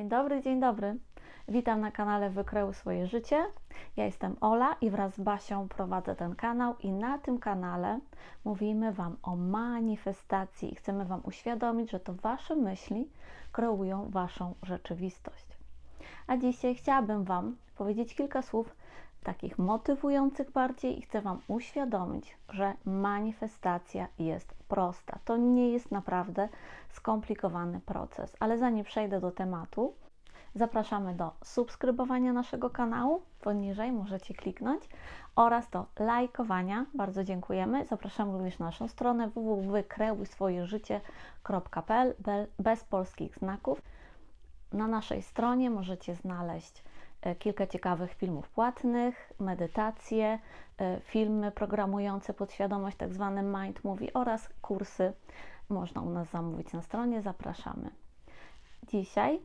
Dzień dobry, dzień dobry. Witam na kanale Wykreuj swoje życie. Ja jestem Ola i wraz z Basią prowadzę ten kanał i na tym kanale mówimy Wam o manifestacji i chcemy Wam uświadomić, że to Wasze myśli kreują Waszą rzeczywistość. A dzisiaj chciałabym Wam powiedzieć kilka słów takich motywujących bardziej i chcę Wam uświadomić, że manifestacja jest prosta. To nie jest naprawdę skomplikowany proces, ale zanim przejdę do tematu, zapraszamy do subskrybowania naszego kanału. Poniżej możecie kliknąć oraz do lajkowania. Bardzo dziękujemy. Zapraszamy również na naszą stronę www.kreuj-swoje-życie.pl bez polskich znaków. Na naszej stronie możecie znaleźć e, kilka ciekawych filmów płatnych, medytacje, e, filmy programujące podświadomość, tak zwane Mind Movie oraz kursy. Można u nas zamówić na stronie. Zapraszamy. Dzisiaj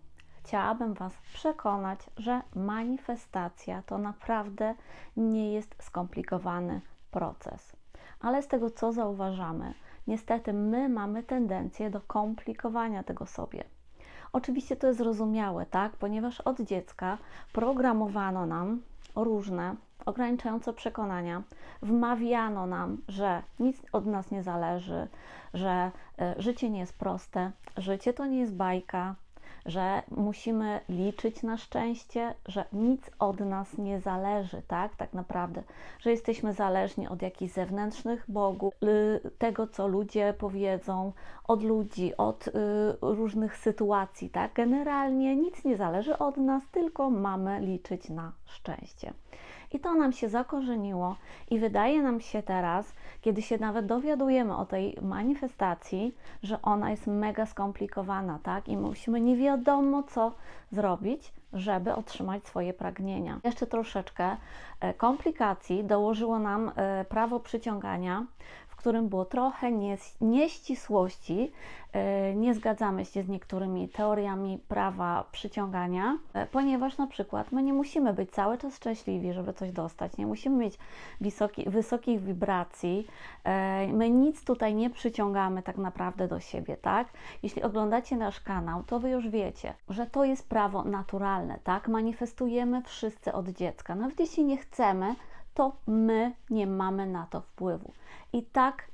chciałabym Was przekonać, że manifestacja to naprawdę nie jest skomplikowany proces. Ale z tego, co zauważamy, niestety my mamy tendencję do komplikowania tego sobie. Oczywiście to jest zrozumiałe, tak? Ponieważ od dziecka programowano nam różne ograniczające przekonania, wmawiano nam, że nic od nas nie zależy, że y, życie nie jest proste, życie to nie jest bajka, że musimy liczyć na szczęście, że nic od nas nie zależy, tak, tak naprawdę, że jesteśmy zależni od jakichś zewnętrznych bogów, tego, co ludzie powiedzą, od ludzi, od y, różnych sytuacji, tak. Generalnie nic nie zależy od nas, tylko mamy liczyć na szczęście. I to nam się zakorzeniło i wydaje nam się teraz, kiedy się nawet dowiadujemy o tej manifestacji, że ona jest mega skomplikowana, tak? I musimy nie wiadomo co zrobić, żeby otrzymać swoje pragnienia. Jeszcze troszeczkę e, komplikacji dołożyło nam e, prawo przyciągania, którym było trochę nieścisłości. E, nie zgadzamy się z niektórymi teoriami prawa przyciągania, e, ponieważ na przykład my nie musimy być cały czas szczęśliwi, żeby coś dostać, nie musimy mieć wysoki, wysokich wibracji, e, my nic tutaj nie przyciągamy tak naprawdę do siebie, tak? Jeśli oglądacie nasz kanał, to Wy już wiecie, że to jest prawo naturalne, tak? Manifestujemy wszyscy od dziecka, nawet jeśli nie chcemy, to my nie mamy na to wpływu. I tak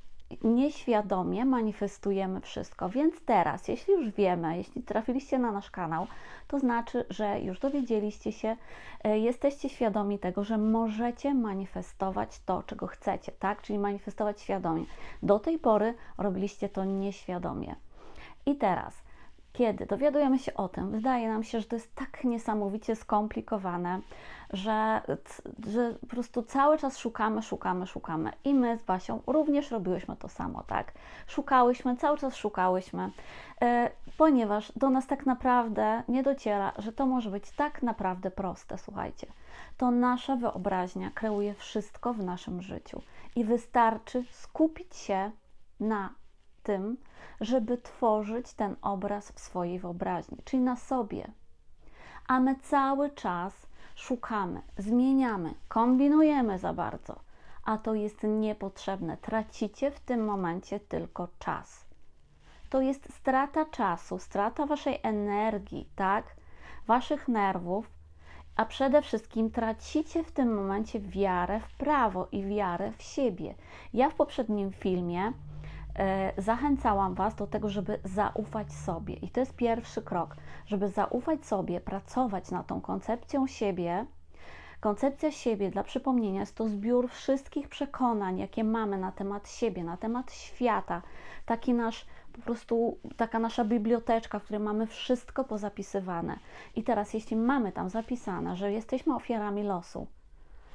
nieświadomie manifestujemy wszystko. Więc teraz, jeśli już wiemy, jeśli trafiliście na nasz kanał, to znaczy, że już dowiedzieliście się, e, jesteście świadomi tego, że możecie manifestować to, czego chcecie, tak? Czyli manifestować świadomie. Do tej pory robiliście to nieświadomie. I teraz kiedy dowiadujemy się o tym, wydaje nam się, że to jest tak niesamowicie skomplikowane, że, że po prostu cały czas szukamy, szukamy, szukamy. I my z Basią również robiłyśmy to samo, tak? Szukałyśmy, cały czas szukałyśmy, yy, ponieważ do nas tak naprawdę nie dociera, że to może być tak naprawdę proste, słuchajcie. To nasza wyobraźnia kreuje wszystko w naszym życiu i wystarczy skupić się na tym, żeby tworzyć ten obraz w swojej wyobraźni, czyli na sobie. A my cały czas szukamy, zmieniamy, kombinujemy za bardzo, a to jest niepotrzebne. Tracicie w tym momencie tylko czas. To jest strata czasu, strata waszej energii, tak? Waszych nerwów, a przede wszystkim tracicie w tym momencie wiarę w prawo i wiarę w siebie. Ja w poprzednim filmie zachęcałam Was do tego, żeby zaufać sobie. I to jest pierwszy krok, żeby zaufać sobie, pracować nad tą koncepcją siebie. Koncepcja siebie, dla przypomnienia, jest to zbiór wszystkich przekonań, jakie mamy na temat siebie, na temat świata. Taki nasz, po prostu taka nasza biblioteczka, w której mamy wszystko pozapisywane. I teraz, jeśli mamy tam zapisane, że jesteśmy ofiarami losu,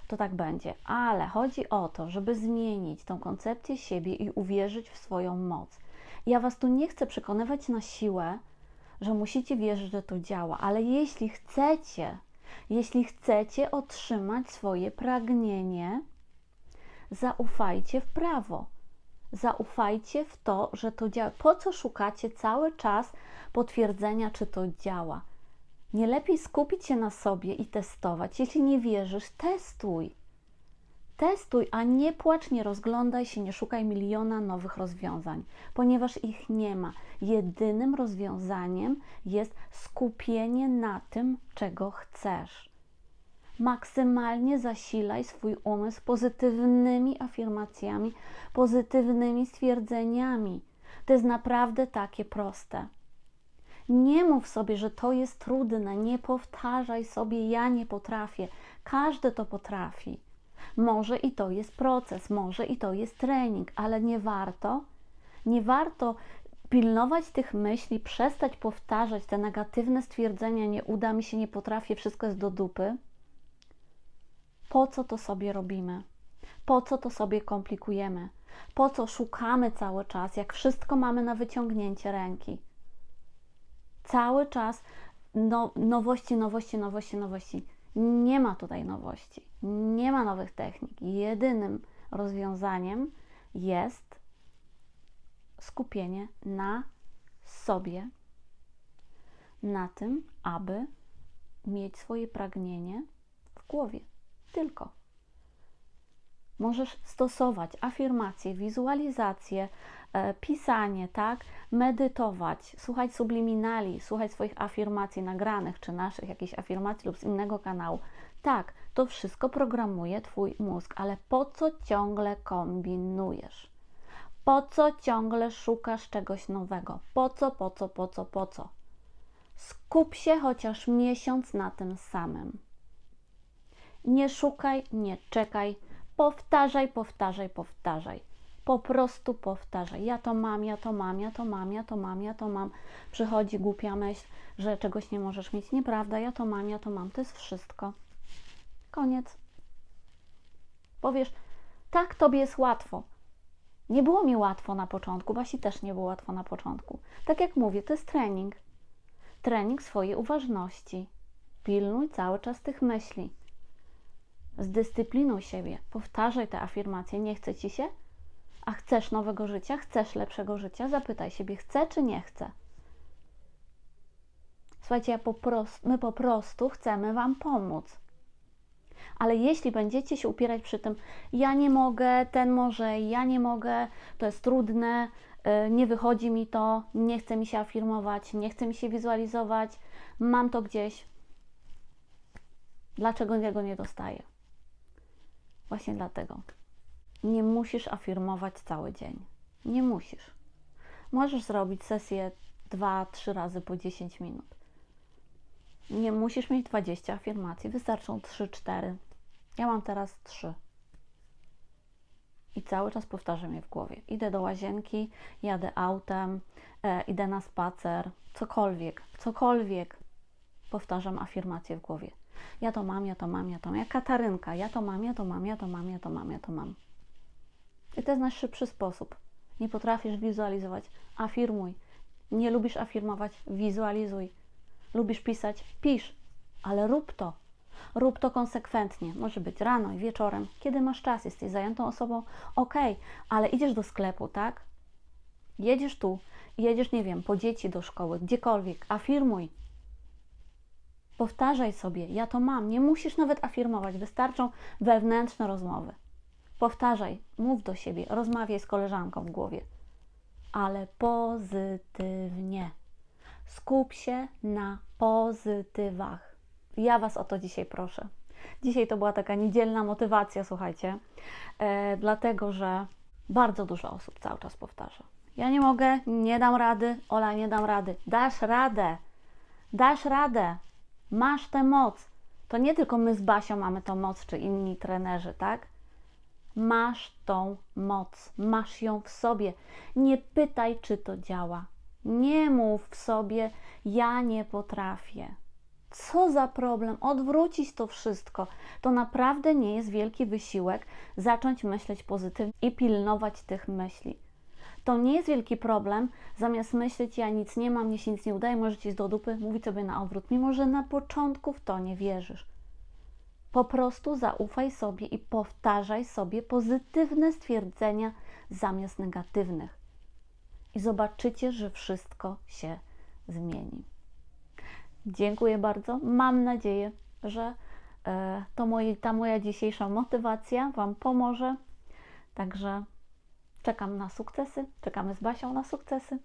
to tak będzie. Ale chodzi o to, żeby zmienić tą koncepcję siebie i uwierzyć w swoją moc. Ja Was tu nie chcę przekonywać na siłę, że musicie wierzyć, że to działa, ale jeśli chcecie, jeśli chcecie otrzymać swoje pragnienie, zaufajcie w prawo. Zaufajcie w to, że to działa. Po co szukacie cały czas potwierdzenia, czy to działa? Nie lepiej skupić się na sobie i testować. Jeśli nie wierzysz, testuj. Testuj, a nie płacz, nie rozglądaj się, nie szukaj miliona nowych rozwiązań, ponieważ ich nie ma. Jedynym rozwiązaniem jest skupienie na tym, czego chcesz. Maksymalnie zasilaj swój umysł pozytywnymi afirmacjami, pozytywnymi stwierdzeniami. To jest naprawdę takie proste. Nie mów sobie, że to jest trudne, nie powtarzaj sobie, ja nie potrafię. Każdy to potrafi. Może i to jest proces, może i to jest trening, ale nie warto, nie warto pilnować tych myśli, przestać powtarzać te negatywne stwierdzenia, nie uda mi się, nie potrafię, wszystko jest do dupy. Po co to sobie robimy? Po co to sobie komplikujemy? Po co szukamy cały czas, jak wszystko mamy na wyciągnięcie ręki? Cały czas no, nowości, nowości, nowości, nowości. Nie ma tutaj nowości, nie ma nowych technik. Jedynym rozwiązaniem jest skupienie na sobie, na tym, aby mieć swoje pragnienie w głowie. Tylko. Możesz stosować afirmacje, wizualizacje, e, pisanie, tak? Medytować, słuchać subliminali, słuchać swoich afirmacji nagranych, czy naszych jakichś afirmacji lub z innego kanału. Tak, to wszystko programuje Twój mózg, ale po co ciągle kombinujesz? Po co ciągle szukasz czegoś nowego? Po co, po co, po co, po co? Skup się chociaż miesiąc na tym samym. Nie szukaj, nie czekaj, powtarzaj, powtarzaj, powtarzaj. Po prostu powtarzaj. Ja to mam, ja to mam, ja to mam, ja to mam, ja to mam. Przychodzi głupia myśl, że czegoś nie możesz mieć. Nieprawda, ja to mam, ja to mam. To jest wszystko. Koniec. Powiesz, tak, tobie jest łatwo. Nie było mi łatwo na początku, Basi też nie było łatwo na początku. Tak jak mówię, to jest trening. Trening swojej uważności. Pilnuj cały czas tych myśli z dyscypliną siebie. Powtarzaj te afirmacje. Nie chce ci się? A chcesz nowego życia? Chcesz lepszego życia? Zapytaj siebie, chcę czy nie chcę? Słuchajcie, ja po prostu, my po prostu chcemy Wam pomóc. Ale jeśli będziecie się upierać przy tym, ja nie mogę, ten może, ja nie mogę, to jest trudne, y, nie wychodzi mi to, nie chce mi się afirmować, nie chce mi się wizualizować, mam to gdzieś. Dlaczego tego nie dostaję? Właśnie dlatego. Nie musisz afirmować cały dzień. Nie musisz. Możesz zrobić sesję 2-3 razy po 10 minut. Nie musisz mieć 20 afirmacji, wystarczą 3-4. Ja mam teraz 3. I cały czas powtarzam je w głowie. Idę do łazienki, jadę autem, e, idę na spacer, cokolwiek, cokolwiek. Powtarzam afirmacje w głowie. Ja to mam, ja to mam, ja to mam. Jak Katarynka, ja to mam, ja to mam, ja to mam, ja to mam, ja to mam. I to jest najszybszy sposób. Nie potrafisz wizualizować, afirmuj. Nie lubisz afirmować, wizualizuj. Lubisz pisać, pisz, ale rób to. Rób to konsekwentnie. Może być rano i wieczorem, kiedy masz czas, jesteś zajętą osobą, ok, ale idziesz do sklepu, tak? Jedziesz tu, jedziesz, nie wiem, po dzieci do szkoły, gdziekolwiek, afirmuj, Powtarzaj sobie, ja to mam. Nie musisz nawet afirmować, wystarczą wewnętrzne rozmowy. Powtarzaj, mów do siebie, rozmawiaj z koleżanką w głowie, ale pozytywnie. Skup się na pozytywach. Ja Was o to dzisiaj proszę. Dzisiaj to była taka niedzielna motywacja, słuchajcie, e, dlatego że bardzo dużo osób cały czas powtarza. Ja nie mogę, nie dam rady, Ola, nie dam rady. Dasz radę, dasz radę. Masz tę moc. To nie tylko my z Basią mamy tą moc, czy inni trenerzy, tak? Masz tą moc, masz ją w sobie. Nie pytaj, czy to działa. Nie mów w sobie, ja nie potrafię. Co za problem? Odwrócić to wszystko. To naprawdę nie jest wielki wysiłek zacząć myśleć pozytywnie i pilnować tych myśli to nie jest wielki problem. Zamiast myśleć, ja nic nie mam, mnie się nic nie udaje, możecie iść do dupy, mówić sobie na odwrót, mimo że na początku w to nie wierzysz. Po prostu zaufaj sobie i powtarzaj sobie pozytywne stwierdzenia zamiast negatywnych. I zobaczycie, że wszystko się zmieni. Dziękuję bardzo. Mam nadzieję, że e, to moi, ta moja dzisiejsza motywacja Wam pomoże. Także czekam na sukcesy, czekamy z Basią na sukcesy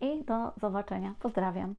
i do zobaczenia. Pozdrawiam.